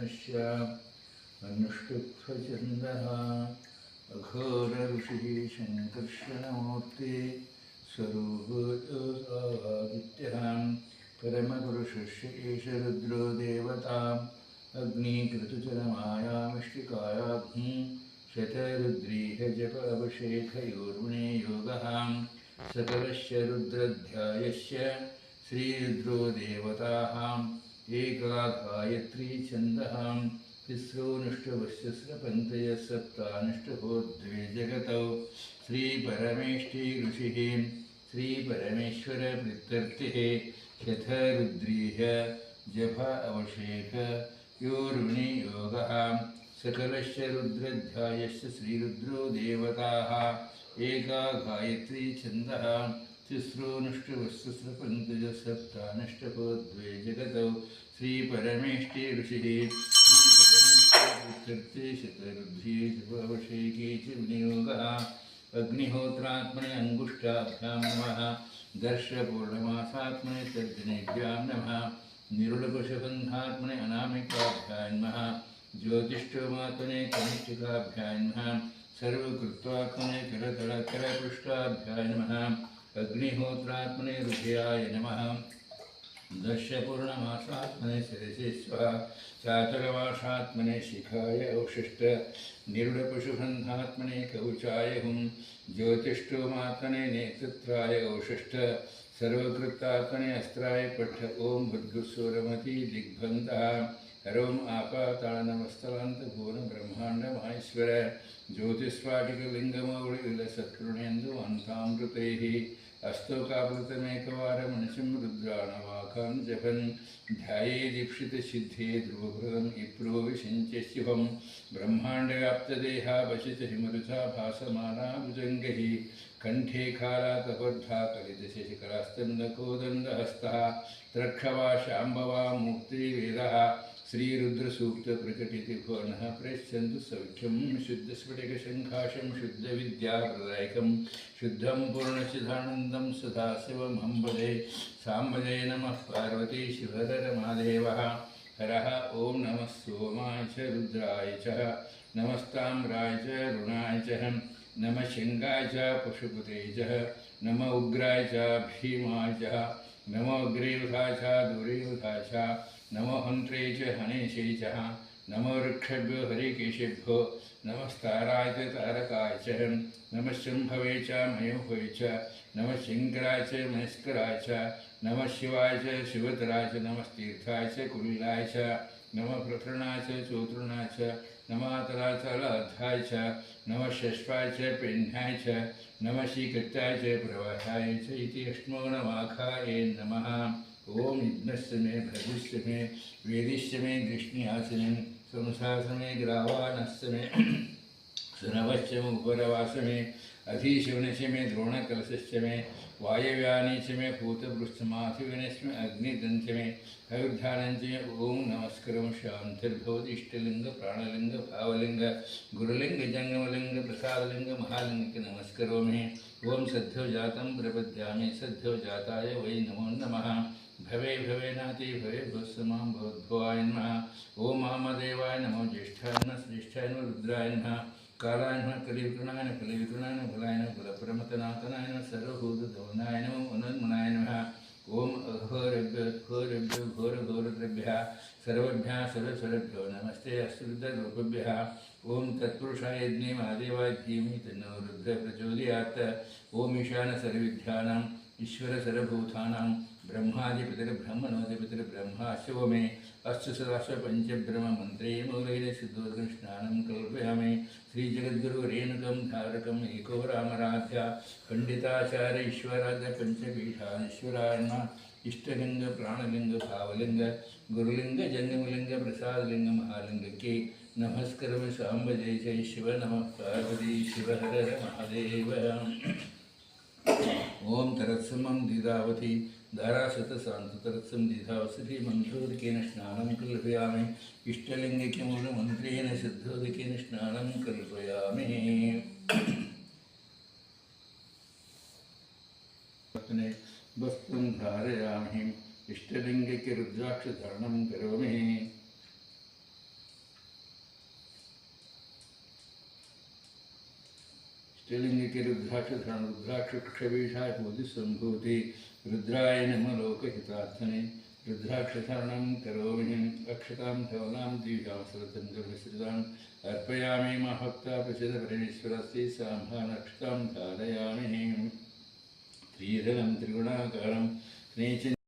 ब्रह्मणस्य अनुष्टुप्स्वचन्दः अघोरऋषिः शङ्कर्षणमूर्ति स्वरूपोदित्यः परमपुरुषस्य एष रुद्रो देवताम्, अग्नीकृतचरमायामिष्टिकायाग्नि शतरुद्रीह जप अवशेखयोर्वणे योगः सकलस्य रुद्रध्यायस्य श्रीरुद्रो देवताः एका गायत्री छन्दः तिस्रोऽनुष्टवस्य स्रपन्तयः सप्तानुष्टभो द्वे जगतौ श्रीपरमेष्ठी ऋषिः श्रीपरमेश्वरवृत्तर्तिः शतरुद्रीह जभ अवशेख योर्वणि योगः, सकलस्य रुद्रध्यायस्य श्रीरुद्रो देवताः। एका गायत्री छन्दः तिस्रोऽनुष्टवस्सुस्रपन्तज सप्तानुष्टको द्वे जगतौ श्रीपरमेष्ठी ऋषिः श्रीपरमेष्ठी शतरुद्धी जपवशेके च विनियोगः अग्निहोत्रात्मने अङ्गुष्ठाभ्यां नमः, दर्शपूर्णमासात्मने तर्जनेभ्यां नमः निरुडकुशबन्धात्मने अनामिकाभ्यां नमः, ज्योतिष्ठमात्मने कनिष्ठिकाभ्यां नमः, सर्वकृत्वात्मने करतलकरपृष्ठाभ्यां नमः। अग्निहोत्रात्मने रुचिराय नमः। दशपूर्णमासात्मने शिरसि स्वः चातुर्मासात्मने शिखाय अवशिष्ट निरुडपशुबन्धात्मने कवचाय हुं, ज्योतिष्ठोमात्मने नेतृत्राय अवशिष्ट सर्वकृतात्मने अस्त्राय पठ ॐ भुद्गुस्वरमती दिग्बन्धः हरोम् आपातानमस्तलान्तभुवनब्रह्माण्डमाहेश्वर ज्योतिस्फाटिकलिङ्गमौलिलसत्कृणेन्दु अन्तामृतैः अस्तोकावृतमेकवारमनिशं रुद्राणवाकान् जपन्, ध्याये दीक्षितसिद्धे ध्रुवभृगम् विषिञ्च शिवं ब्रह्माण्डव्याप्तदेहा वशितहिमरुथा भासमाना भुजङ्गैः कण्ठे खालातबद्धा कलितशशिखरास्तन्दकोदण्डहस्तः त्रक्षवा शाम्भवा मूर्तिवेदः श्रीरुद्रसूक्तप्रकटिति भुवनः प्रेष्यन्तु सौख्यं शुद्धस्फटिकशङ्खाशं शुद्धविद्याप्रदायकं शुद्धं पूर्णसिद्धानन्दं सदाशिवमम्बदे साम्बदे नमः पार्वती शिवररमादेवः हरः ॐ नमः सोमाय च रुद्राय च नमस्ताम्राय च रुणाय च नमः शिङ्गाय च पशुपते नम उग्राय च भीमाय च नमो अग्रेयुधाय च दूरेयुधाय च नमो हन्त्रे च हनेशे च। नमो वृक्षभ्यो हरिकेशेभ्यो। नमस्ताराय च तारकाय च। नमः शम्भवे च मयोभवे च। नमः शङ्कराय च महेश्वराय च। नमः शिवाय च शिवतराय च। नमस्तीर्थाय च कुलिलाय च। नमः प्रथृणाय च चोतृणाय च। नमातराय च लाधाय च। नमः षष्ठाय च पेह्नाय च। नमः श्रीकृत्याय च प्रवाहाय च इति अष्टमो नमाखाय नमः। ॐ यज्ञ मे भ्रजिष्य मे वेदिष्य मे दृष्णिहास्य मे संसास्य मे ग्रावानस्य मे सुनवश्य मे उपरवास मे अधीशिवनस्य मे द्रोणकलशस्य मे वायव्यानि च मे भूतपृष्ठमाथिविनश्च मे अग्निदञ्च मे अयोध्यानञ्च मे ॐ नमस्करं शान्तिर्भवति इष्टलिङ्ग प्राणलिङ्ग भावलिङ्ग गुरुलिङ्ग, जङ्गमलिङ्ग, प्रसादलिङ्ग महालिङ्गಕ್ಕೆ नमस्करोमि। ॐ सद्यो जातं प्रपद्यामि सद्यो जाताय वै नमो नमः। भवे भवेनाति भवे भवत्समां भवद्भवाय नमः। ॐ महामदेवाय नमो ज्येष्ठाय नमः श्रेष्ठाय नमः, रुद्राय नमः। ಕಾಲಾಯನ ಕಲಿಯುತನಾಯನ ಕಲಿಯುತನಾಯನ ಕುಲಾಯನ ಕುಲಪ್ರಮತನಾಥನಾಯನ ಸರ್ವಭೂತಧವನಾಯ ನಮ ಅನನ್ಮನಾಯ ನಮಃ ಓಂ ಅಘೋರಭ್ಯ ಘೋರಭ್ಯ ಘೋರ ಘೋರದ್ರಭ್ಯ ಸರ್ವಭ್ಯ ಸರಸ್ವರಭ್ಯೋ ನಮಸ್ತೆ ಅಶ್ರುದ್ರೂಪಭ್ಯ ಓಂ ತತ್ಪುರುಷಾಯ ಜ್ಞೇ ಮಹಾದೇವಾಯ ಧೀಮಿ ತನ್ನೋ ರುದ್ರ ಪ್ರಚೋದಯಾತ್ ಓಂ ಈಶಾನ ಸರ್ವಿಧ್ಯಾನಾಂ ಈಶ್ವರ ಸರ್ವಭೂತಾನಾಂ ब्रह्माधिपतिर ब्रह्मणोधिपतिर ब्रह्मा शिव मे अस्तु सदाशिव पंचब्रह्म मंत्रे मौलैले सिद्धोदकं स्नानं कल्पयामि श्रीजगद्गुरुरेणुकं धारकम् एको रामराध्या पंडिताचार्य ईश्वराध्य पञ्चपीठाधीश्वरायण इष्टलिंग प्राणलिंग भावलिंग गुरुलिंग जन्मलिंग प्रसादलिंग महालिंग के नमस्कार सांब जय जय शिव नम पार्वती शिव हर महादेव ओम तरत्सम दीदावती धाराशतसान्तुतरत्सं दीधावसतिमन्त्रोदकेन स्नानं कल्पयामि। इष्टलिङ्गकमूलमन्त्रेण सिद्धोदकेन स्नानं कल्पयामि। अपने वस्त्रं धारयामि। इष्टलिङ्गके रुद्राक्षधारणं करोमि। स्त्रीलिङ्गिके रुद्राक्षधरण रुद्राक्षक्षवीषाय भूतिसम्भूति रुद्राय नमः लोकहितार्थने रुद्राक्षधारणं करोमि। अक्षतां धवलां द्विजां सरतञ्जलिश्रिताम् अर्पयामि महत्ता प्रसिद्धपरमेश्वरस्य साम्भानक्षतां धारयामि। त्रिधरं त्रिगुणाकारं। स्नेच